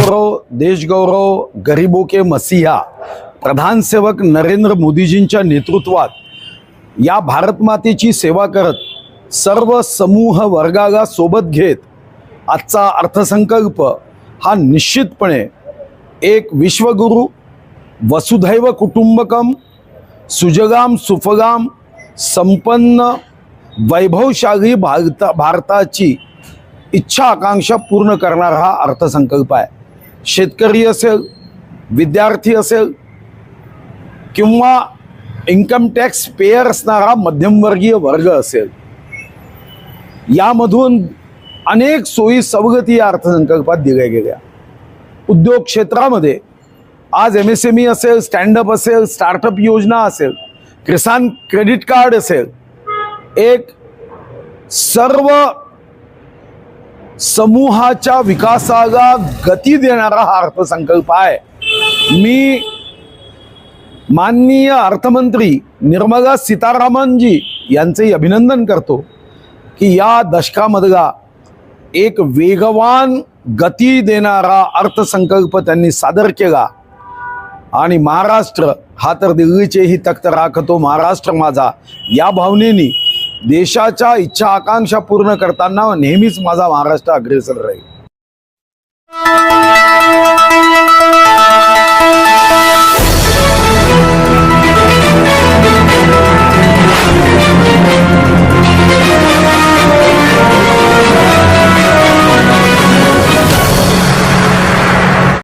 देश गौरव देशगौरव गरीबों के मसीहा प्रधान सेवक नरेंद्र मोदीजींच्या नेतृत्वात या भारतमातेची सेवा करत सर्व समूह वर्गाला सोबत घेत आजचा अर्थसंकल्प हा निश्चितपणे एक विश्वगुरु वसुधैव कुटुंबकम सुजगाम सुफगाम संपन्न वैभवशाली भारता भारताची इच्छा आकांक्षा पूर्ण करणारा हा अर्थसंकल्प आहे. शेतकरी असेल विद्यार्थी असेल किंवा इन्कम टॅक्स पेयर असणारा मध्यमवर्गीय वर्ग असेल यामधून अनेक सोयी सवगती या अर्थसंकल्पात दिल्या गेल्या. उद्योग क्षेत्रामध्ये. आज एम एस एम ई असेल स्टँडअप असेल स्टार्टअप योजना असेल किसान क्रेडिट कार्ड असेल एक सर्व समूहाच्या विकासाला गती देणारा हा अर्थसंकल्प आहे. मी माननीय अर्थमंत्री निर्मला सीतारामनजी यांचेही अभिनंदन करतो की या दशकामधला एक वेगवान गती देणारा अर्थसंकल्प त्यांनी सादर केला. आणि महाराष्ट्र हा तर दिल्लीचेही तख्त राखतो महाराष्ट्र माझा. या भावनेनी देशाच्या इच्छा आकांक्षा पूर्ण करताना नेहमीच माझा महाराष्ट्र अग्रेसर राहील.